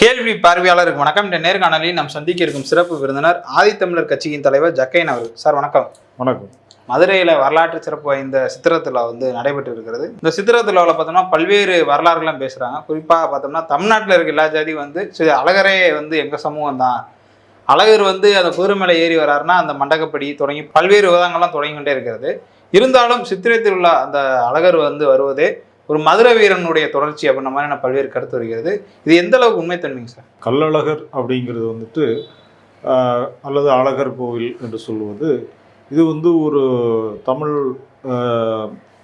கேள்வி பார்வையாளருக்கு வணக்கம். இந்த நேர்காணலில் நாம் சந்திக்க இருக்கும் சிறப்பு விருந்தினர் ஆதித்தமிழர் கட்சியின் தலைவர் ஜக்கைன் அவர்கள். சார் வணக்கம். வணக்கம். மதுரையில் வரலாற்று சிறப்பு வாய்ந்த சித்திர திருவிழா வந்து நடைபெற்று இருக்கிறது. இந்த சித்திர திருவிழாவில் பார்த்தோம்னா பல்வேறு வரலாறுகள்லாம் பேசுகிறாங்க குறிப்பாக பார்த்தோம்னா தமிழ்நாட்டில் இருக்க எல்லா ஜாதியும் வந்து சரி அழகரே வந்து எங்கள் சமூகம் தான் அழகர் வந்து அந்த குதிரை மேலே ஏறி வராருன்னா அந்த மண்டகப்படி தொடங்கி பல்வேறு விவாதங்கள்லாம் தொடங்கி கொண்டே இருக்கிறது. இருந்தாலும் சித்திரை திருவிழா அந்த அழகர் வந்து வருவதே ஒரு மதுரை வீரனுடைய தொடர்ச்சி அப்படின்ற மாதிரியான பல்வேறு கருத்து வருகிறது. இது எந்த அளவுக்கு உண்மைத்தன்மைங்க சார்? கள்ளழகர் அப்படிங்கிறது வந்துட்டு அல்லது அழகர் கோவில் என்று சொல்லுவது இது வந்து ஒரு தமிழ்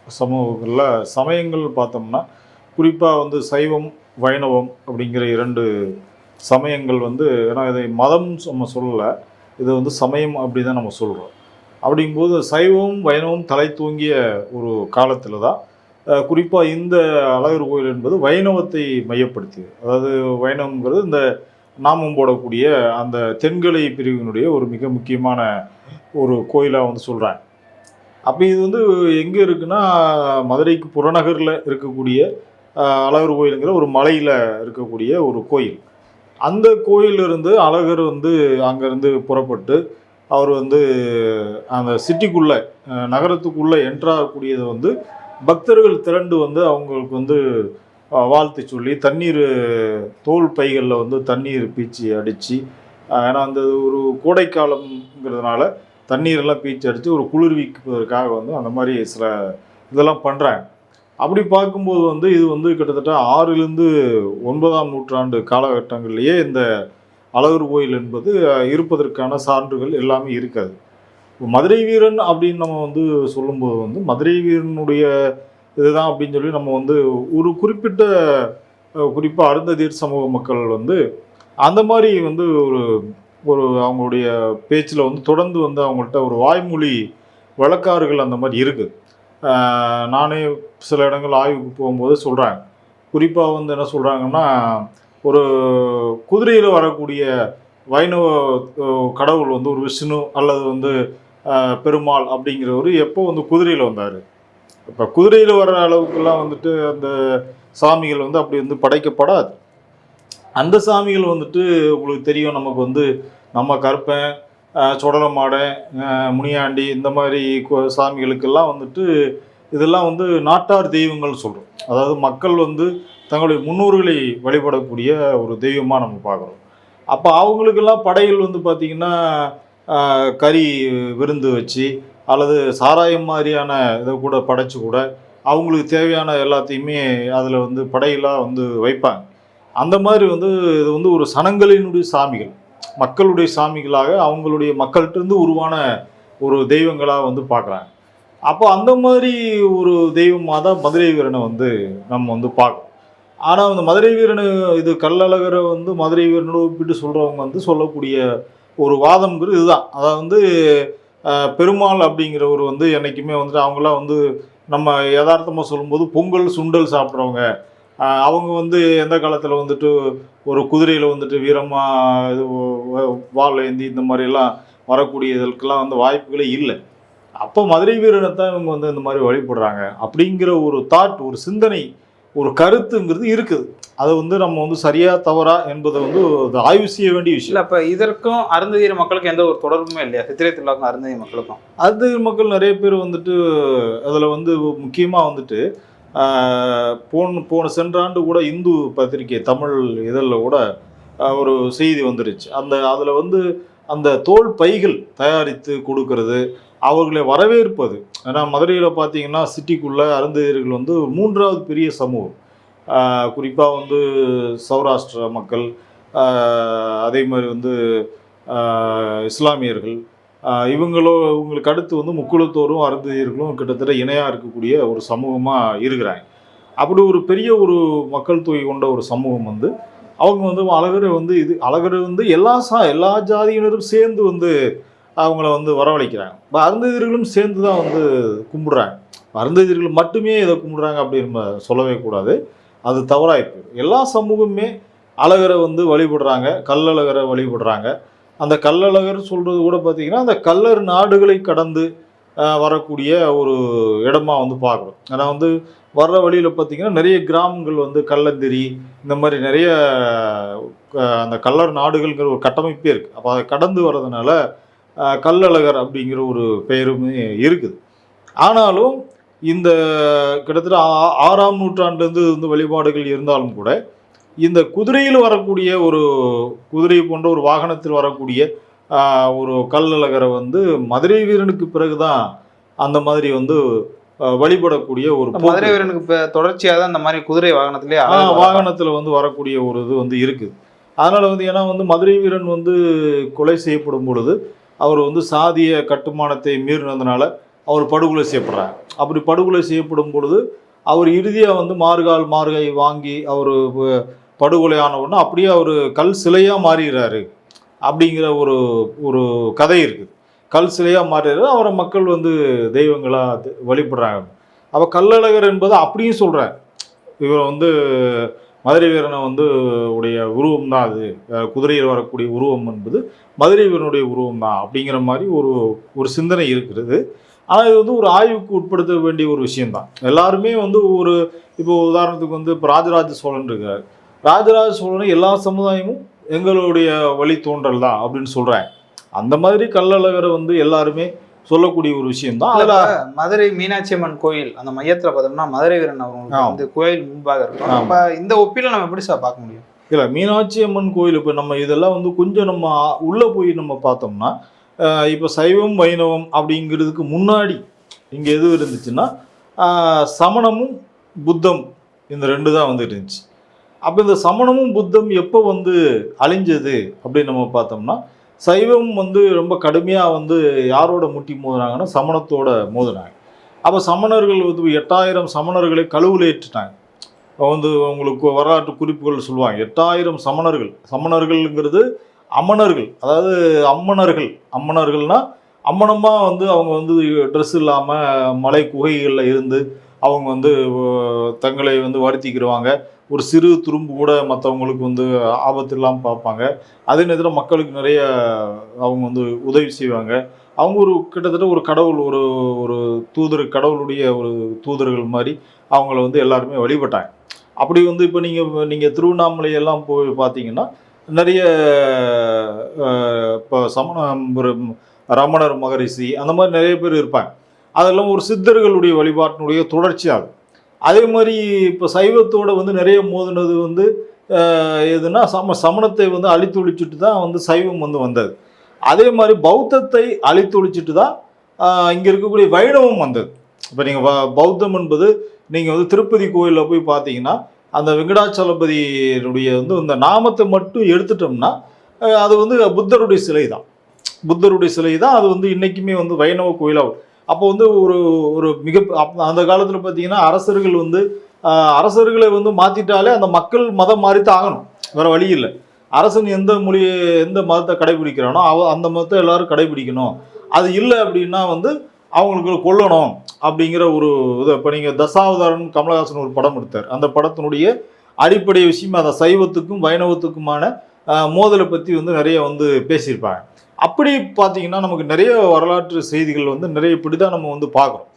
சமூகங்களில் சமயங்கள் பார்த்தோம்னா குறிப்பாக வந்து சைவம் வைணவம் அப்படிங்கிற இரண்டு சமயங்கள் வந்து ஏன்னா இதை மதம் நம்ம சொல்லலை இது வந்து சமயம் அப்படி தான் நம்ம சொல்கிறோம் அப்படிங்கும்போது சைவம் வைணவம் தலை தூங்கிய ஒரு காலத்தில் தான் குறிப்பாக இந்த அழகர் கோயில் என்பது வைணவத்தை மையப்படுத்தியது. அதாவது வைணவங்கிறது இந்த நாமம் போடக்கூடிய அந்த தென்கலை பிரிவினுடைய ஒரு மிக முக்கியமான ஒரு கோயிலாக வந்து சொல்கிறாங்க அப்போ இது வந்து எங்கே இருக்குன்னா மதுரைக்கு புறநகரில் இருக்கக்கூடிய அழகர் கோயிலுங்கிற ஒரு மலையில் இருக்கக்கூடிய ஒரு கோயில். அந்த கோயிலிருந்து அழகர் வந்து அங்கேருந்து புறப்பட்டு அவர் வந்து அந்த சிட்டிக்குள்ளே நகரத்துக்குள்ளே என்ட்ராகக்கூடியதை வந்து பக்தர்கள் திரண்டு வந்து அவங்களுக்கு வந்து வாழ்த்து சொல்லி தண்ணீர் தோல் பைகளில் வந்து தண்ணீர் பீச்சி அடித்து ஏன்னா அந்த ஒரு கோடைக்காலம்ங்கிறதுனால தண்ணீரெல்லாம் பீச்சி அடித்து ஒரு குளிர்விப்பதற்காக வந்து அந்த மாதிரி சில இதெல்லாம் பண்ணுறாங்க அப்படி பார்க்கும்போது வந்து இது வந்து கிட்டத்தட்ட ஆறிலிருந்து ஒன்பதாம் நூற்றாண்டு காலகட்டங்கள்லேயே இந்த அழகர் கோயில் என்பது இருப்பதற்கான சான்றுகள் எல்லாமே இருக்காது. மதுரை வீரன் அப்படின்னு நம்ம வந்து சொல்லும்போது வந்து மதுரை வீரனுடைய இதுதான் அப்படின்னு சொல்லி நம்ம வந்து ஒரு குறிப்பிட்ட குறிப்பாக அருந்ததீர் சமூக மக்கள் வந்து அந்த மாதிரி வந்து ஒரு ஒரு அவங்களுடைய பேச்சில் வந்து தொடர்ந்து வந்து அவங்கள்ட்ட ஒரு வாய்மொழி வழக்காறுகள் அந்த மாதிரி இருக்குது நானே சில இடங்கள் ஆய்வுக்கு போகும்போது சொல்கிறாங்க குறிப்பாக வந்து என்ன சொல்கிறாங்கன்னா ஒரு குதிரையில் வரக்கூடிய வைணவ கடவுள் வந்து ஒரு விஷ்ணு அல்லது வந்து பெருமாள் அப்படிங்கிறவர் எப்போ வந்து குதிரையில் வந்தார். இப்போ குதிரையில் வர்ற அளவுக்குலாம் வந்துட்டு அந்த சாமிகள் வந்து அப்படி வந்து படைக்கப்படாது. அந்த சாமிகள் வந்துட்டு உங்களுக்கு தெரியும் நமக்கு வந்து நம்ம கற்பன் ஆஹ், முனியாண்டி இந்த மாதிரி கோ- சாமிகளுக்கெல்லாம் வந்துட்டு இதெல்லாம் வந்து நாட்டார் தெய்வங்கள் சொல்கிறோம் அதாவது மக்கள் வந்து தங்களுடைய முன்னோர்களை வழிபடக்கூடிய ஒரு தெய்வமாக நம்ம பார்க்குறோம். அப்போ அவங்களுக்கெல்லாம் படைகள் வந்து பார்த்திங்கன்னா கறி விருந்து வச்சு அல்லது சாராயம் மாதிரியான இதை கூட படைச்சு கூட அவங்களுக்கு தேவையான எல்லாத்தையுமே அதில் வந்து படையெல்லாம் வந்து வைப்பாங்க. அந்த மாதிரி வந்து இது வந்து ஒரு சனங்களினுடைய சாமிகள். மக்களுடைய சாமிகளாக அவங்களுடைய மக்கள்கிட்டருந்து உருவான ஒரு தெய்வங்களாக வந்து பார்க்குறாங்க. அப்போ அந்த மாதிரி ஒரு தெய்வமாக தான் மதுரை வீரனை வந்து நம்ம வந்து பார்க்கணும் ஆனால் அந்த மதுரை வீரனு இது கல்லழகரை வந்து மதுரை வீரனோட ஒப்பிட்டு சொல்கிறவங்க வந்து சொல்லக்கூடிய ஒரு வாதம்ங்கிறது இதுதான். அதாவது வந்து பெருமாள் அப்படிங்கிறவர் வந்து என்றைக்குமே வந்துட்டு அவங்களாம் வந்து நம்ம யதார்த்தமாக சொல்லும்போது பொங்கல் சுண்டல் சாப்பிட்றவங்க. அவங்க வந்து எந்த காலத்தில் வந்துட்டு ஒரு குதிரையில் வந்துட்டு வீரமாக இது வாழ் ஏந்தி இந்த மாதிரிலாம் வரக்கூடியதற்கெல்லாம் வந்து வாய்ப்புகளே இல்லை. அப்போ மதுரை வீரனை தான் இவங்க வந்து இந்த மாதிரி வழிபடுறாங்க. அப்படிங்கிற ஒரு தாட் ஒரு சிந்தனை ஒரு கருத்துங்கிறது இருக்குது. அதை வந்து நம்ம வந்து சரியா தவறா என்பதை வந்து ஆய்வு செய்ய வேண்டிய விஷயம். இல்ல அப்ப இதற்கும் அருந்ததியர் மக்களுக்கும் எந்த ஒரு தொடர்புமே இல்லையா? சித்திரை திருவிழாக்கும் அருந்ததியர் மக்களுக்கும். அது மக்கள் நிறைய பேர் வந்துட்டு அதில் வந்து முக்கியமாக வந்துட்டு போன போன சென்ற ஆண்டு கூட இந்து பத்திரிகை தமிழ் இதழில் கூட ஒரு செய்தி வந்துருச்சு. அந்த அதில் வந்து அந்த தோல் பைகள் தயாரித்து கொடுக்கறது அவர்களை வரவேற்பது. ஏன்னா மதுரையில் பார்த்தீங்கன்னா சிட்டிக்குள்ளே அருந்ததியர்கள் வந்து மூன்றாவது பெரிய சமூகம். குறிப்பாக வந்து சௌராஷ்டிர மக்கள் அதே மாதிரி வந்து இஸ்லாமியர்கள் இவங்களோ இவங்களுக்கு அடுத்து வந்து முக்குளத்தோரும் அருந்ததியர்களும் கிட்டத்தட்ட இணையாக இருக்கக்கூடிய ஒரு சமூகமாக இருக்கிறாங்க. அப்படி ஒரு பெரிய ஒரு மக்கள் தொகை கொண்ட ஒரு சமூகம் வந்து அவங்க வந்து அழகரை வந்து இது அழகரை வந்து எல்லா சா எல்லா ஜாதியினரும் சேர்ந்து வந்து அவங்கள வந்து வரவழைக்கிறாங்க. அருந்ததிர்களும் சேர்ந்து தான் வந்து கும்பிடுறாங்க. அருந்ததியர்கள் மட்டுமே இதை கும்பிடுறாங்க அப்படின்னு நம்ம சொல்லவே கூடாது. அது தவறாக எல்லா சமூகமே அழகரை வந்து வழிபடுறாங்க கல்லழகரை வழிபடுறாங்க. அந்த கல்லழகர் சொல்கிறது கூட பார்த்திங்கன்னா அந்த கல்லர் நாடுகளை கடந்து வரக்கூடிய ஒரு இடமா வந்து பார்க்குறோம் ஏன்னா வந்து வர்ற வழியில் பார்த்தீங்கன்னா நிறைய கிராமங்கள் வந்து கள்ளந்திரி இந்த மாதிரி நிறைய அந்த கல்லர் நாடுகள்ங்கிற ஒரு கட்டமைப்பே இருக்குது அப்போ அதை கடந்து வர்றதுனால கல்லழகர் அப்படிங்கிற ஒரு பெயருமே இருக்குது. ஆனாலும் இந்த கிட்டத்தட்ட ஆறாம் நூற்றாண்டுலேருந்து வந்து வழிபாடுகள் இருந்தாலும் கூட இந்த குதிரையில் வரக்கூடிய ஒரு குதிரை போன்ற ஒரு வாகனத்தில் வரக்கூடிய ஒரு கல்லழகரை வந்து மதுரை வீரனுக்கு பிறகுதான் அந்த மாதிரி வந்து வழிபடக்கூடிய ஒரு மதுரை வீரனுக்கு இப்ப தொடர்ச்சியா தான் இந்த மாதிரி குதிரை வாகனத்திலே வாகனத்துல வந்து வரக்கூடிய ஒரு இது வந்து இருக்குது. அதனால வந்து ஏன்னா வந்து மதுரை வீரன் வந்து கொலை செய்யப்படும் பொழுது அவர் வந்து சாதிய கட்டுமானத்தை மீறினதுனால அவர் படுகொலை செய்யப்படுறார். அப்படி படுகொலை செய்யப்படும் பொழுது அவர் இறுதியாக வந்து மார்கால் மார்கை வாங்கி அவர் படுகொலை உடனே அப்படியே அவர் கல் சிலையாக மாறிடுறாரு அப்படிங்கிற ஒரு ஒரு கதை இருக்குது. கல் சிலையாக மாறிடுறாரு அவரை மக்கள் வந்து தெய்வங்களாக வழிபடுறாங்க. அப்போ கல்லழகர் என்பது அப்படியும் சொல்கிறார் இவர் வந்து மதுரை வீரனை வந்து உடைய உருவம் தான் அது. குதிரையில் வரக்கூடிய உருவம் என்பது மதுரை வீரனுடைய உருவம் தான் அப்படிங்கிற மாதிரி ஒரு ஒரு சிந்தனை இருக்கிறது. ஆனால் இது வந்து ஒரு ஆய்வுக்கு உட்படுத்த வேண்டிய ஒரு விஷயம்தான் எல்லாருமே வந்து ஒரு இப்போ உதாரணத்துக்கு வந்து இப்போ ராஜராஜ சோழன் இருக்கார். ராஜராஜ சோழனை எல்லா சமுதாயமும் எங்களுடைய வழி தோன்றல் தான் அப்படின்னு சொல்கிறாங்க அந்த மாதிரி கல்லழகரை வந்து எல்லாருமே சொல்லக்கூடிய ஒரு விஷயம்தான். அதில் அதுல மதுரை மீனாட்சி அம்மன் கோயில் அந்த மையத்துல பார்த்தோம்னா மதுரை வீரன் அவங்களுக்கு. வந்து கோயில் முன்பாக இருக்கும். அப்ப இந்த ஒப்பில நம்ம எப்படி சார் பார்க்க முடியும்? இல்லை மீனாட்சி அம்மன் கோயில் இப்போ நம்ம இதெல்லாம் வந்து கொஞ்சம் நம்ம உள்ளே போய் நம்ம பார்த்தோம்னா இப்போ சைவம் வைணவம் அப்படிங்கிறதுக்கு முன்னாடி இங்கே எது இருந்துச்சுன்னா சமணமும் புத்தம் இந்த ரெண்டு தான் வந்து இருந்துச்சு. அப்போ இந்த சமணமும் புத்தம் எப்போ வந்து அழிஞ்சது அப்படின்னு நம்ம பார்த்தோம்னா சைவம் வந்து ரொம்ப கடுமையாக வந்து யாரோட முட்டி மோதுனாங்கன்னா சமணத்தோட மோதுனாங்க. அப்போ சமணர்கள் வந்து எட்டாயிரம் சமணர்களை கழுவுல ஏற்றுட்டாங்க. வந்து உங்களுக்கு வரலாற்று குறிப்புகள் சொல்லுவாங்க. எட்டாயிரம் சமணர்கள். சமணர்கள்ங்கிறது அம்மணர்கள். அதாவது அம்மணர்கள். அம்மணர்கள்னா அம்மனமாக வந்து அவங்க வந்து ட்ரெஸ் இல்லாமல் மலை குகைகளில் இருந்து அவங்க வந்து தங்களை வந்து வருத்திக்கிடுவாங்க ஒரு சிறு துரும்பு கூட மற்றவங்களுக்கு வந்து ஆபத்து இல்லாமல் பார்ப்பாங்க. அதே நேரத்தில் மக்களுக்கு நிறைய அவங்க வந்து உதவி செய்வாங்க. அவங்க ஒரு கிட்டத்தட்ட ஒரு கடவுள் ஒரு ஒரு தூதர் கடவுளுடைய ஒரு தூதர்கள் மாதிரி அவங்கள வந்து எல்லாருமே வழிபட்டாங்க. அப்படி வந்து இப்போ நீங்கள் நீங்கள் திருவண்ணாமலையெல்லாம் போய் பார்த்தீங்கன்னா நிறைய இப்போ சமண ஒரு ரமணர் மகரிஷி அந்த மாதிரி நிறைய பேர் இருப்பாங்க. அதெல்லாம் ஒரு சித்தர்களுடைய வழிபாட்டினுடைய தொடர்ச்சி ஆகும் அதே மாதிரி இப்போ சைவத்தோட வந்து நிறைய மோதினது வந்து எதுனா சம சமணத்தை வந்து அழித்து ஒழிச்சிட்டு தான் வந்து சைவம் வந்து வந்தது. அதே மாதிரி பௌத்தத்தை அழித்து ஒழிச்சிட்டு தான் இங்கே இருக்கக்கூடிய வைணவம் வந்தது. இப்போ நீங்கள் பௌத்தம் என்பது நீங்கள் வந்து திருப்பதி கோயிலில் போய் பார்த்தீங்கன்னா அந்த வெங்கடாச்சலபதியினுடைய வந்து இந்த நாமத்தை மட்டும் எடுத்துட்டோம்னா அது வந்து புத்தருடைய சிலை தான். புத்தருடைய சிலை தான் அது வந்து இன்றைக்குமே வந்து வைணவ கோயிலாக அப்போ வந்து ஒரு ஒரு மிக அந்த காலத்தில் பார்த்தீங்கன்னா அரசர்கள் வந்து அரசர்களை வந்து மாற்றிட்டாலே அந்த மக்கள் மதம் மாறித்தான் ஆகணும். வேறு வழி இல்லை. அரசன் எந்த மொழி எந்த மதத்தை கடைபிடிக்கிறானோ அவ அந்த மதத்தை எல்லாரும் கடைபிடிக்கணும். அது இல்லை அப்படின்னா வந்து அவங்களுக்கு கொல்லணும் அப்படிங்கிற ஒரு இது இப்போ நீங்கள் தசாவதாரன் கமலஹாசன் ஒரு படம் எடுத்தார். அந்த படத்தினுடைய அடிப்படை விஷயம் அதை சைவத்துக்கும் வைணவத்துக்குமான மோதலை பற்றி வந்து நிறைய வந்து பேசியிருப்பாங்க. அப்படி பார்த்தீங்கன்னா நமக்கு நிறைய வரலாற்று செய்திகள் வந்து நிறைய இப்படி தான் நம்ம வந்து பார்க்குறோம்.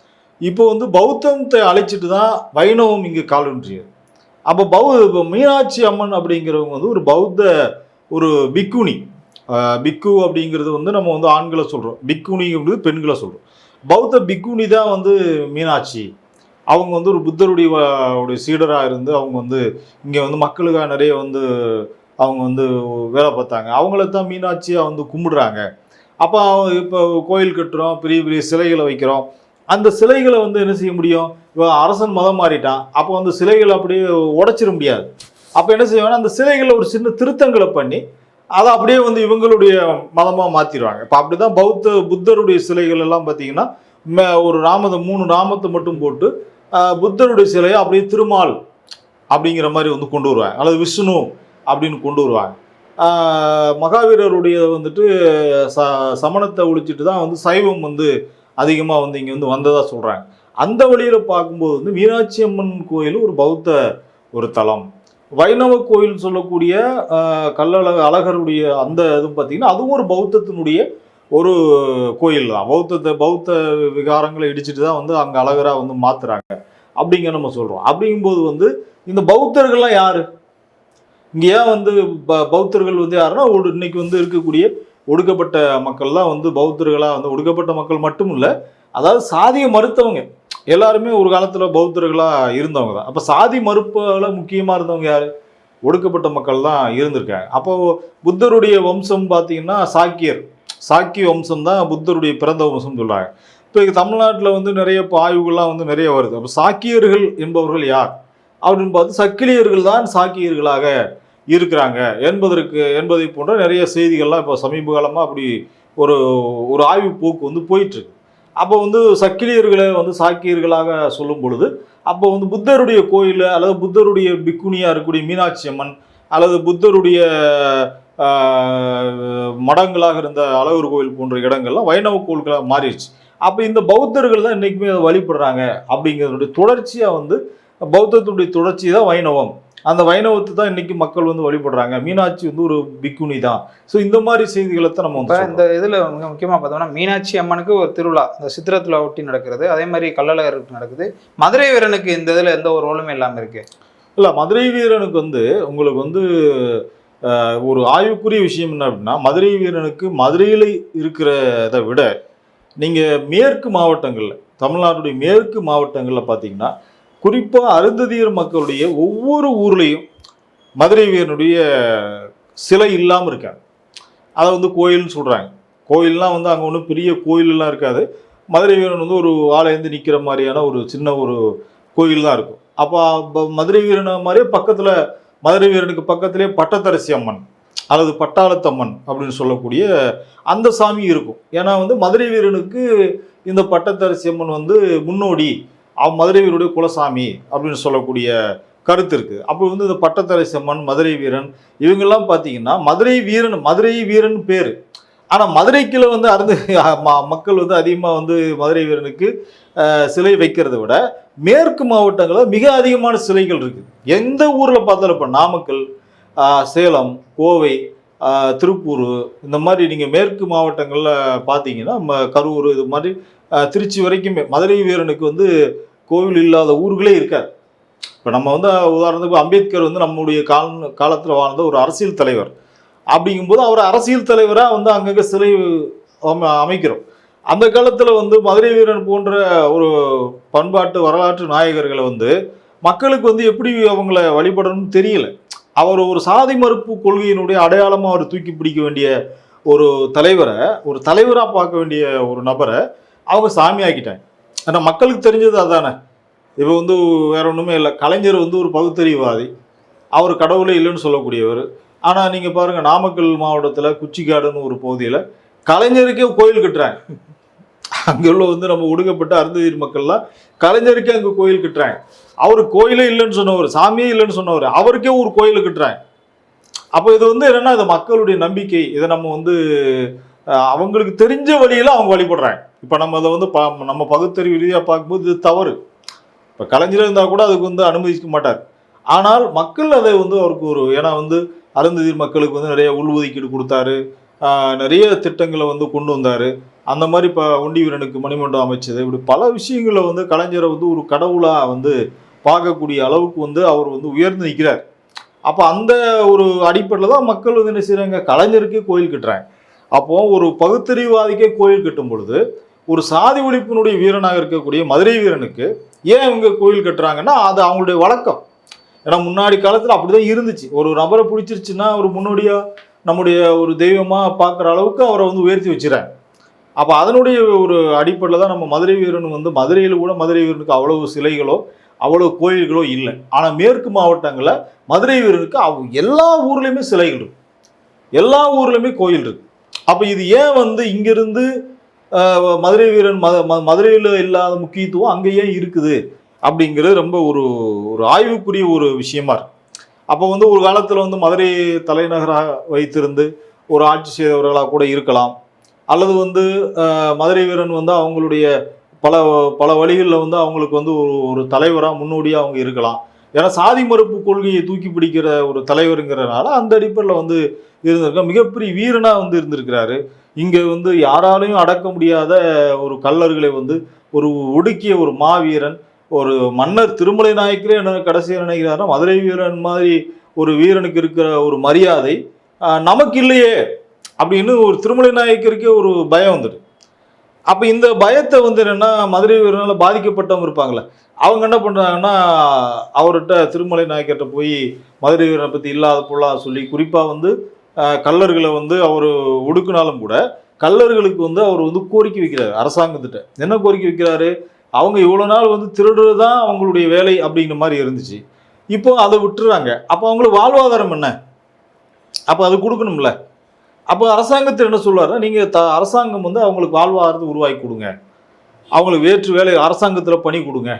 இப்போ வந்து பௌத்தத்தை அழைச்சிட்டு தான் வைணவம் இங்கே காலூன்றியது அப்போ பௌ இப்போ மீனாட்சி அம்மன் அப்படிங்கிறவங்க வந்து ஒரு பௌத்த ஒரு பிக்குனி. பிக்கு அப்படிங்கிறது வந்து நம்ம வந்து ஆண்களை சொல்கிறோம் பிக்குனிங்கிறது பெண்களை சொல்கிறோம் பௌத்த பிக்குனி தான் வந்து மீனாட்சி. அவங்க வந்து ஒரு புத்தருடைய சீடராக இருந்து அவங்க வந்து இங்கே வந்து மக்களுக்காக நிறைய வந்து அவங்க வந்து வேலை பார்த்தாங்க. அவங்கள தான் மீனாட்சியாக வந்து கும்பிடுறாங்க. அப்போ இப்போ கோயில் கட்டுறோம் பெரிய பெரிய சிலைகளை வைக்கிறோம். அந்த சிலைகளை வந்து என்ன செய்ய முடியும்? இப்போ அரசன் மதம் மாறிட்டான். அப்போ வந்து சிலைகளை அப்படியே உடைச்சிட முடியாது. அப்போ என்ன செய்வாங்கன்னா அந்த சிலைகளில் ஒரு சின்ன திருத்தங்களை பண்ணி அதை அப்படியே வந்து இவங்களுடைய மதமாக மாற்றிடுவாங்க இப்போ அப்படி தான் பௌத்த புத்தருடைய சிலைகள் எல்லாம் பார்த்தீங்கன்னா ஒரு ராமத்தை மூணு நாமத்தை மட்டும் போட்டு புத்தருடைய சிலையை அப்படியே திருமால் அப்படிங்கிற மாதிரி வந்து கொண்டு வருவாங்க. அல்லது விஷ்ணு அப்படின்னு கொண்டு வருவாங்க. மகாவீரருடைய வந்துட்டு ச சமணத்தை ஒழிச்சிட்டு தான் வந்து சைவம் வந்து அதிகமாக வந்து இங்கே வந்து வந்ததாக சொல்கிறாங்க அந்த வழியில் பார்க்கும்போது வந்து மீனாட்சி அம்மன் கோயில் ஒரு பௌத்த ஒரு தலம். வைணவ கோயில் சொல்லக்கூடிய கல்லழக அழகருடைய அந்த இது பார்த்தீங்கன்னா அதுவும் ஒரு பௌத்தத்தினுடைய ஒரு கோயில் தான். பௌத்தத்தை பௌத்த விகாரங்களை இடிச்சிட்டு தான் வந்து அங்கே அழகராக வந்து மாற்றுறாங்க அப்படிங்க நம்ம சொல்கிறோம் அப்படிங்கும்போது வந்து இந்த பௌத்தர்கள்லாம் யார்? இங்கே ஏன் வந்து ப- பௌத்தர்கள் வந்து யாருன்னா ஒரு இன்னைக்கு வந்து இருக்கக்கூடிய ஒடுக்கப்பட்ட மக்கள் தான் வந்து பௌத்தர்களாக வந்து ஒடுக்கப்பட்ட மக்கள் மட்டும் இல்லை அதாவது சாதியை மறுத்தவங்க. எல்லாருமே ஒரு காலத்தில் பௌத்தர்களாக இருந்தவங்க தான் அப்போ சாதி மறுப்பில் முக்கியமாக இருந்தவங்க யார்? ஒடுக்கப்பட்ட மக்கள் தான் இருந்திருக்காங்க. அப்போ புத்தருடைய வம்சம் பார்த்தீங்கன்னா சாக்கியர். சாக்கிய வம்சம் தான் புத்தருடைய பிறந்த வம்சம் சொல்கிறாங்க இப்போ தமிழ்நாட்டில் வந்து நிறைய இப்போ ஆய்வுகள்லாம் வந்து நிறைய வருது. அப்போ சாக்கியர்கள் என்பவர்கள் யார்? அப்படின்னு பார்த்து சக்கிலியர்கள் தான் சாக்கியர்களாக இருக்கிறாங்க. என்பதற்கு என்பதை போன்ற நிறைய செய்திகள்லாம் இப்போ சமீப காலமாக அப்படி ஒரு ஒரு ஆய்வு போக்கு வந்து போயிட்டுருக்கு. அப்போ வந்து சக்கிலியர்களை வந்து சாக்கியர்களாக சொல்லும் பொழுது அப்போ வந்து புத்தருடைய கோயில் அல்லது புத்தருடைய பிக்குனியாக இருக்கக்கூடிய மீனாட்சி அம்மன் அல்லது புத்தருடைய மடங்களாக இருந்த அழகர் கோயில் போன்ற இடங்கள்லாம் வைணவ கோயில்களாக மாறிடுச்சு. அப்போ இந்த பௌத்தர்கள் தான் இன்றைக்குமே அதை வழிபடுறாங்க அப்படிங்கிறதுடைய தொடர்ச்சியாக வந்து பௌத்தத்துடைய தொடர்ச்சி தான் வைணவம். அந்த வைணவத்தை தான் இன்னைக்கு மக்கள் வந்து வழிபடுறாங்க. மீனாட்சி வந்து ஒரு பிக்குனி தான். ஸோ இந்த மாதிரி செய்திகளை தான் நம்ம இப்போ இந்த இதில் மிக முக்கியமாக பார்த்தோம்னா மீனாட்சி அம்மனுக்கு ஒரு திருவிழா இந்த சித்திரை திருவிழா ஒட்டி நடக்கிறது அதே மாதிரி கள்ளழகருக்கு நடக்குது. மதுரை வீரனுக்கு இந்த இதில் எந்த ஒரு ரோலுமே இல்லாமல் இருக்கு? இல்லை மதுரை வீரனுக்கு வந்து உங்களுக்கு வந்து ஒரு ஆய்வுக்குரிய விஷயம் என்ன அப்படின்னா மதுரை வீரனுக்கு மதுரையில் இருக்கிறத விட நீங்கள் மேற்கு மாவட்டங்களில் தமிழ்நாட்டுடைய மேற்கு மாவட்டங்களில் பார்த்தீங்கன்னா குறிப்பாக அருந்ததியர் மக்களுடைய ஒவ்வொரு ஊர்லேயும் மதுரை வீரனுடைய சிலை இல்லாமல் இருக்காங்க. அதை வந்து கோயில்னு சொல்கிறாங்க கோயில்லாம் வந்து அங்கே ஒன்றும் பெரிய கோயிலெல்லாம் இருக்காது. மதுரை வீரன் வந்து ஒரு வாழைந்து நிற்கிற மாதிரியான ஒரு சின்ன ஒரு கோயில் தான் இருக்கும். அப்போ ப- மதுரை வீரனை மாதிரியே பக்கத்தில் மதுரை வீரனுக்கு பக்கத்திலே பட்டத்தரசி அம்மன் அல்லது பட்டாளத்தம்மன் அப்படின்னு சொல்லக்கூடிய அந்த சாமி இருக்கும். ஏன்னா வந்து மதுரை வீரனுக்கு இந்த பட்டத்தரசி அம்மன் வந்து முன்னோடி. மதுரை வீரருடைய குலசாமி அப்படின்னு சொல்லக்கூடிய கருத்து இருக்குது அப்போ வந்து இந்த பட்டத்தலை செம்மன் மதுரை வீரன் இவங்கெல்லாம் பார்த்தீங்கன்னா மதுரை வீரன் மதுரை வீரன் பேர். ஆனால் மதுரைக்கில் வந்து அருந்து மக்கள் வந்து அதிகமாக வந்து மதுரை வீரனுக்கு சிலை வைக்கிறத விட மேற்கு மாவட்டங்களில் மிக அதிகமான சிலைகள் இருக்குது எந்த ஊரில் பார்த்தாலும் இப்போ நாமக்கல் சேலம் கோவை திருப்பூர் இந்த மாதிரி நீங்கள் மேற்கு மாவட்டங்களில் பார்த்தீங்கன்னா ம கரூர் இது மாதிரி திருச்சி வரைக்குமே மதுரை வீரனுக்கு வந்து கோவில் இல்லாத ஊர்களே இருக்காது. இப்போ நம்ம வந்து உதாரணத்துக்கு அம்பேத்கர் வந்து நம்முடைய கால காலத்தில் வாழ்ந்த ஒரு அரசியல் தலைவர். அப்படிங்கும்போது அவர் அரசியல் தலைவராக வந்து அங்கங்கே சிலை அமைக்கிறோம். அந்த காலத்தில் வந்து மதுரை வீரன் போன்ற ஒரு பண்பாட்டு வரலாற்று நாயகர்களை வந்து மக்களுக்கு வந்து எப்படி அவங்கள வழிபடணும்னு தெரியல. அவர் ஒரு சாதி மறுப்பு கொள்கையினுடைய அடையாளமாக அவர் தூக்கி பிடிக்க வேண்டிய ஒரு தலைவரை ஒரு தலைவராக பார்க்க வேண்டிய ஒரு நபரை அவங்க சாமி ஆக்கிட்டாங்க ஏன்னா மக்களுக்கு தெரிஞ்சது அதானே? இப்போ வந்து வேற ஒன்றுமே இல்லை. கலைஞர் வந்து ஒரு பகுத்தறிவாதி. அவர் கடவுளே இல்லைன்னு சொல்லக்கூடியவர். ஆனால் நீங்கள் பாருங்கள் நாமக்கல் மாவட்டத்தில் குச்சிக்காடுன்னு ஒரு பகுதியில் கலைஞருக்கே கோயில் கட்டுறாங்க. அங்கே உள்ள வந்து நம்ம ஒடுக்கப்பட்ட அருந்ததியர் மக்கள்லாம் கலைஞருக்கே அங்கே கோயில் கட்டுறாங்க. அவர் கோயிலே இல்லைன்னு சொன்னவர் சாமியே இல்லைன்னு சொன்னவர் அவருக்கே ஒரு கோயில் கட்டுறாங்க. அப்போ இது வந்து என்னன்னா இது மக்களுடைய நம்பிக்கை. இதை நம்ம வந்து அவங்களுக்கு தெரிஞ்ச வழியில் அவங்க வழிபடுறாங்க. இப்போ நம்ம அதை வந்து பா- நம்ம பகுத்தறிவு ரீதியாக பார்க்கும்போது இது தவறு. இப்போ கலைஞர் இருந்தால் கூட அதுக்கு வந்து அனுமதிக்க மாட்டார். ஆனால் மக்கள் அதை வந்து அவருக்கு ஒரு ஏன்னா வந்து அருந்ததிர் மக்களுக்கு வந்து நிறைய உள்ஒதுக்கீடு கொடுத்தாரு. நிறைய திட்டங்களை வந்து கொண்டு வந்தார். அந்த மாதிரி இப்போ ஒண்டி வீரனுக்கு மணிமண்டபம் அமைச்சது. இப்படி பல விஷயங்களை வந்து கலைஞரை வந்து ஒரு கடவுளாக வந்து பார்க்கக்கூடிய அளவுக்கு வந்து அவர் வந்து உயர்ந்து நிற்கிறார் அப்போ அந்த ஒரு அடிப்படையில் தான் மக்கள் வந்து என்ன செய்கிறாங்க கலைஞருக்கே கோயில் கட்டுறாங்க. அப்போது ஒரு பகுத்தறிவாதிக்கே கோயில் கட்டும் பொழுது ஒரு சாதி ஒழிப்பினுடைய வீரனாக இருக்கக்கூடிய மதுரை வீரனுக்கு ஏன் இவங்க கோயில் கட்டுறாங்கன்னா அது அவங்களுடைய வழக்கம். ஏன்னா முன்னாடி காலத்தில் அப்படிதான் இருந்துச்சு. ஒரு நபரை பிடிச்சிருச்சுன்னா ஒரு முன்னோடியாக நம்முடைய ஒரு தெய்வமாக பார்க்குற அளவுக்கு அவரை வந்து உயர்த்தி வச்சுறாங்க. அப்போ அதனுடைய ஒரு அடிப்படையில் தான் நம்ம மதுரை வீரன் வந்து மதுரையில் கூட மதுரை வீரனுக்கு அவ்வளவு சிலைகளோ அவ்வளவு கோயில்களோ இல்லை. ஆனால் மேற்கு மாவட்டங்களில் மதுரை வீரனுக்கு அவ் எல்லா ஊர்லேயுமே சிலைகள் இருக்கு. எல்லா ஊர்லேயுமே கோயில் இருக்கு. அப்போ இது ஏன் வந்து இங்கிருந்து மதுரை வீரன் மத ம- மதுரையில் இல்லாத முக்கியத்துவம் அங்கே ஏன் இருக்குது அப்படிங்கிறது ரொம்ப ஒரு ஒரு ஆய்வுக்குரிய ஒரு விஷயமா இருக்கு. அப்போ வந்து ஒரு காலத்தில் வந்து மதுரை தலைநகராக வைத்திருந்து ஒரு ஆட்சி செய்தவர்களாக கூட இருக்கலாம். அல்லது வந்து மதுரை வீரன் வந்து அவங்களுடைய பல பல வழிகளில் வந்து அவங்களுக்கு வந்து ஒரு ஒரு தலைவராக முன்னோடியாக அவங்க இருக்கலாம். ஏன்னா சாதி மறுப்பு கொள்கையை தூக்கி பிடிக்கிற ஒரு தலைவருங்கிறனால அந்த அடிப்படையில் வந்து இருந்திருக்க மிகப்பெரிய வீரனாக வந்து இருந்திருக்கிறாரு. இங்கே வந்து யாராலையும் அடக்க முடியாத ஒரு கல்லர்களை வந்து ஒரு ஒடுக்கிய ஒரு மாவீரன் ஒரு மன்னர் திருமலை நாயக்கரே என்ன கடைசியாக நினைக்கிறாருன்னா மதுரை வீரன் மாதிரி ஒரு வீரனுக்கு இருக்கிற ஒரு மரியாதை நமக்கு இல்லையே அப்படின்னு ஒரு திருமலை நாயக்கருக்கே ஒரு பயம் வந்துடு அப்போ இந்த பயத்தை வந்து என்னென்னா மதுரை வீரனால் பாதிக்கப்பட்டவங்க இருப்பாங்களே அவங்க என்ன பண்ணுறாங்கன்னா அவர்கிட்ட திருமலை நாயக்கர்கிட்ட போய் மதுரை வீரனை பற்றி இல்லாத பொருளாக சொல்லி குறிப்பாக வந்து கல்லர்களை வந்து அவர் ஒடுக்குனாலும் கூட கல்லர்களுக்கு வந்து அவர் வந்து கோரிக்கை வைக்கிறார் அரசாங்கத்திட்ட. என்ன கோரிக்கை வைக்கிறாரு? அவங்க இவ்வளோ நாள் வந்து திருடுறது தான் அவங்களுடைய வேலை அப்படிங்கிற மாதிரி இருந்துச்சு. இப்போ அதை விட்டுறாங்க. அப்போ அவங்களுக்கு வாழ்வாதாரம் என்ன? அப்போ அது கொடுக்கணும்ல. அப்போ அரசாங்கத்தில் என்ன சொல்றாருன்னா நீங்கள் த அரசாங்கம் வந்து அவங்களுக்கு வாழ்வாதாரத்தை உருவாக்கி கொடுங்க. அவங்களுக்கு வேற்று வேலை அரசாங்கத்தில் பணி கொடுங்க.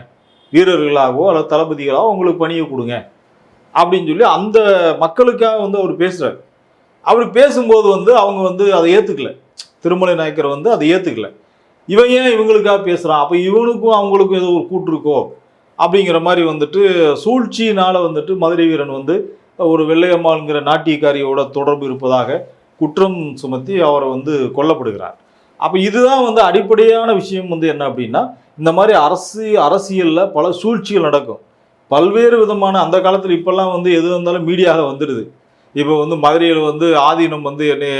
வீரர்களாகவோ அல்லது தளபதிகளாகவோ அவங்களுக்கு பணியை கொடுங்க. அப்படின்னு சொல்லி அந்த மக்களுக்காக வந்து அவர் பேசுகிறார் அவர் பேசும்போது வந்து அவங்க வந்து அதை ஏற்றுக்கல திருமலை நாயக்கர் வந்து அதை ஏற்றுக்கல இவன் ஏன் இவங்களுக்காக பேசுகிறான் அப்போ இவனுக்கும் அவங்களுக்கும் ஏதோ ஒரு கூட்டு இருக்கோ? அப்படிங்கிற மாதிரி வந்துட்டு சூழ்ச்சியினால் வந்துட்டு மதுரை வீரன் வந்து ஒரு வெள்ளையம்மாளுங்கிற நாட்டியக்காரியோட தொடர்பு இருப்பதாக குற்றம் சுமத்தி அவரை வந்து கொல்லப்படுகிறார். அப்போ இதுதான் வந்து அடிப்படையான விஷயம் வந்து என்ன அப்படின்னா இந்த மாதிரி அரசு அரசியலில் பல சூழ்ச்சிகள் நடக்கும். பல்வேறு விதமான அந்த காலத்தில் இப்போல்லாம் வந்து எது வந்தாலும் மீடியாவில் வந்துடுது. இப்போ வந்து மதுரையில் வந்து ஆதீனம் வந்து என்னை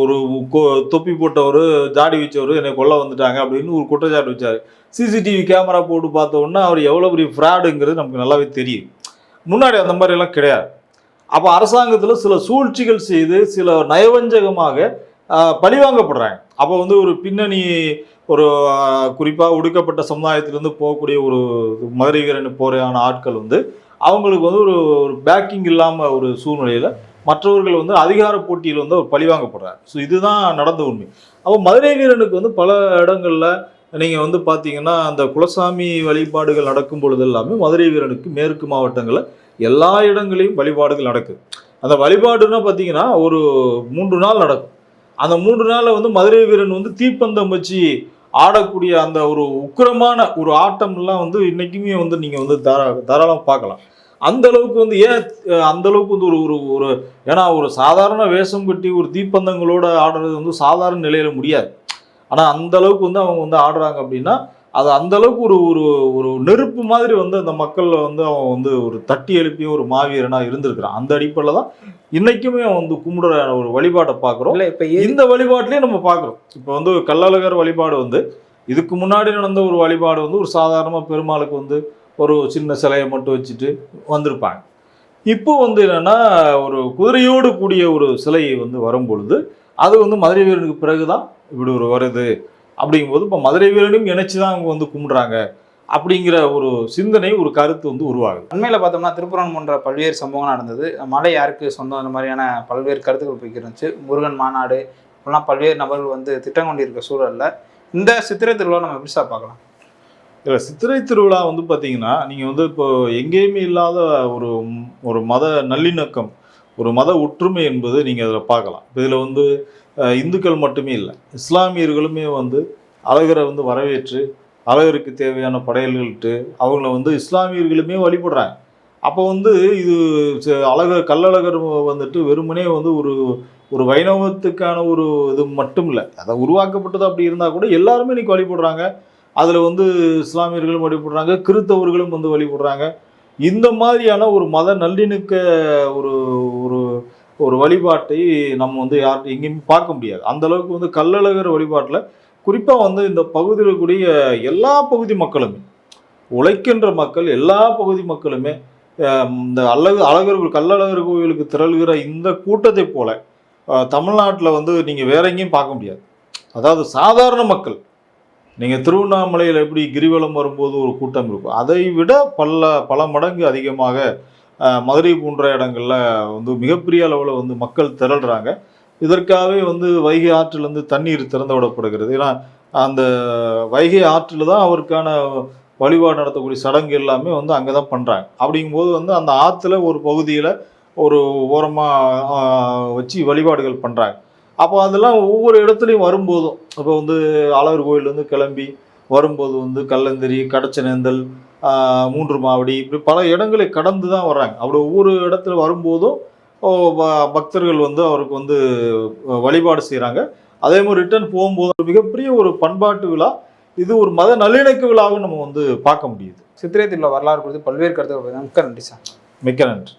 ஒரு கொ- தொப்பி போட்டவர் ஜாடி வச்சவர் என்னை கொல்ல வந்துட்டாங்க அப்படின்னு ஒரு குற்றச்சாட்டு வச்சார். சிசிடிவி கேமரா போட்டு பார்த்தோன்னா அவர் எவ்வளோ பெரிய ஃப்ராடுங்கிறது நமக்கு நல்லாவே தெரியும். முன்னாடி அந்த மாதிரிலாம் கிடையாது. அப்போ அரசாங்கத்தில் சில சூழ்ச்சிகள் செய்து சில நயவஞ்சகமாக பழிவாங்கப்படுறாங்க. அப்போ வந்து ஒரு பின்னணி ஒரு குறிப்பாக ஒடுக்கப்பட்ட சமுதாயத்திலேருந்து போகக்கூடிய ஒரு மதுரை வீரன் போறையான ஆட்கள் வந்து அவங்களுக்கு வந்து ஒரு ஒரு பேக்கிங் இல்லாமல் ஒரு சூழ்நிலையில் மற்றவர்கள் வந்து அதிகார போட்டியில் வந்து அவர் பழிவாங்கப்படுறார். ஸோ இதுதான் நடந்த உண்மை. அப்போ மதுரை வீரனுக்கு வந்து பல இடங்களில் நீங்கள் வந்து பார்த்தீங்கன்னா அந்த குலசாமி வழிபாடுகள் நடக்கும் பொழுது எல்லாமே மதுரை வீரனுக்கு மேற்கு மாவட்டங்களில் எல்லா இடங்களையும் வழிபாடுகள் நடக்குது அந்த வழிபாடுன்னா பார்த்தீங்கன்னா ஒரு மூன்று நாள் நடக்கும். அந்த மூன்று நாளில் வந்து மதுரை வீரன் வந்து தீப்பந்தம் வச்சு ஆடக்கூடிய அந்த ஒரு உக்கிரமான ஒரு ஆட்டம்லாம் வந்து இன்றைக்குமே வந்து நீங்கள் வந்து தாரா தாராளமாக பார்க்கலாம். அந்த அளவுக்கு வந்து ஏன் அந்த அளவுக்கு வந்து ஒரு ஒரு ஒரு ஏன்னா ஒரு சாதாரண வேஷம் கட்டி ஒரு தீப்பந்தங்களோட ஆடுறது வந்து சாதாரண நிலையில் முடியாது. ஆனால் அந்த அளவுக்கு வந்து அவங்க வந்து ஆடுறாங்க அப்படின்னா அது அந்த அளவுக்கு ஒரு ஒரு ஒரு நெருப்பு மாதிரி வந்து அந்த மக்கள்ல வந்து அவன் வந்து ஒரு தட்டி எழுப்பிய ஒரு மாவீரனா இருந்திருக்கிறான். அந்த அடிப்படையில் தான் இன்னைக்குமே அவன் வந்து கும்பிடுற ஒரு வழிபாட்டை பார்க்குறோம். இல்ல இப்ப இந்த வழிபாட்டிலையும் நம்ம பார்க்குறோம். இப்போ வந்து கள்ளழகர் வழிபாடு வந்து இதுக்கு முன்னாடி நடந்த ஒரு வழிபாடு வந்து ஒரு சாதாரணமாக பெருமாளுக்கு வந்து ஒரு சின்ன சிலையை மட்டும் வச்சுட்டு வந்திருப்பாங்க. இப்போ வந்து என்னன்னா ஒரு குதிரையோடு கூடிய ஒரு சிலை வந்து வரும் பொழுது அது வந்து மதுரை வீரனுக்கு பிறகுதான் இப்படி ஒரு வருது. அப்படிங்கும்போது இப்போ மதுரை வீரனையும் இணைச்சு தான் அவங்க வந்து கும்பிடுறாங்க அப்படிங்கிற ஒரு சிந்தனை ஒரு கருத்து வந்து உருவாகுது. உண்மையில பார்த்தோம்னா திருப்புறம் போன்ற பல்வேறு சம்பவங்கள் நடந்தது. மலை யாருக்கு சொந்தம் அந்த மாதிரியான பல்வேறு கருத்துக்கள் போய்க்கு இருந்துச்சு. முருகன் மாநாடு இப்பெல்லாம் பல்வேறு நபர்கள் வந்து திட்டம் கொண்டிருக்க சூழல்ல. இந்த சித்திரை திருவிழா நம்ம சார் பார்க்கலாம்? இதில் சித்திரை திருவிழா வந்து பார்த்தீங்கன்னா நீங்கள் வந்து இப்போ எங்கேயுமே இல்லாத ஒரு ஒரு மத நல்லிணக்கம் ஒரு மத ஒற்றுமை என்பது நீங்கள் அதில் பார்க்கலாம். இப்போ இதில் வந்து இந்துக்கள் மட்டுமே இல்லை இஸ்லாமியர்களுமே வந்து அழகரை வந்து வரவேற்று அழகருக்கு தேவையான படையல்கள்ட்டு அவங்கள வந்து இஸ்லாமியர்களுமே வழிபடுறாங்க. அப்போ வந்து இது ச- அழகர் கல்லழகர் வந்துட்டு வெறுமனே வந்து ஒரு ஒரு வைணவத்துக்கான ஒரு இது மட்டும் இல்லை அதை உருவாக்கப்பட்டது அப்படி இருந்தால் கூட எல்லாருமே இன்றைக்கி வழிபடுறாங்க. அதில் வந்து இஸ்லாமியர்களும் வழிபடுறாங்க கிறித்தவர்களும் வந்து வழிபடுறாங்க. இந்த மாதிரியான ஒரு மத நல்லிணக்க ஒரு ஒரு ஒரு வழிபாட்டை நம்ம வந்து யார் எங்கேயுமே பார்க்க முடியாது. அந்த அளவுக்கு வந்து கல்லழகர் வழிபாட்டில் குறிப்பாக வந்து இந்த பகுதியில் கூடிய எல்லா பகுதி மக்களுமே உழைக்கின்ற மக்கள் எல்லா பகுதி மக்களுமே இந்த அழகு அழகர் கல்லழகர் கோவிலுக்கு திரள்கிற இந்த கூட்டத்தை போல தமிழ்நாட்டில் வந்து நீங்கள் வேற எங்கேயும் பார்க்க முடியாது. அதாவது சாதாரண மக்கள் நீங்கள் திருவண்ணாமலையில் எப்படி கிரிவலம் வரும்போது ஒரு கூட்டம் இருக்கும். அதை விட பல பல மடங்கு அதிகமாக மதுரை போன்ற இடங்களில் வந்து மிகப்பெரிய அளவில் வந்து மக்கள் திரள்றாங்க. இதற்காகவே வந்து வைகை ஆற்றிலிருந்து தண்ணீர் திறந்து விடப்படுகிறது. ஏன்னா அந்த வைகை ஆற்றில் தான் அவருக்கான வழிபாடு நடத்தக்கூடிய சடங்கு எல்லாமே வந்து அங்கே தான் பண்ணுறாங்க அப்படிங்கும்போது வந்து அந்த ஆற்றுல ஒரு பகுதியில் ஒரு ஓரமாக வச்சு வழிபாடுகள் பண்ணுறாங்க அப்போ அதெல்லாம் ஒவ்வொரு இடத்துலையும் வரும்போதும் இப்போ வந்து அழகர் கோயிலேருந்து கிளம்பி வரும்போது வந்து கல்லந்திரி கடச்சனேந்தல் ஆஹ், மூன்று மாவடி இப்படி பல இடங்களை கடந்து தான் வர்றாங்க. அப்படி ஒவ்வொரு இடத்துல வரும்போதும் பக்தர்கள் வந்து அவருக்கு வந்து வழிபாடு செய்கிறாங்க அதே மாதிரி ரிட்டர்ன் போகும்போது ஒரு மிகப்பெரிய ஒரு பண்பாட்டு விழா. இது ஒரு மத நல்லிணக்க விழாவை நம்ம வந்து பார்க்க முடியுது. சித்திரை திருவிழா வரலாறு குறித்து பல்வேறு கருத்துக்கள். மிக்க நன்றி சார். மிக்க நன்றி.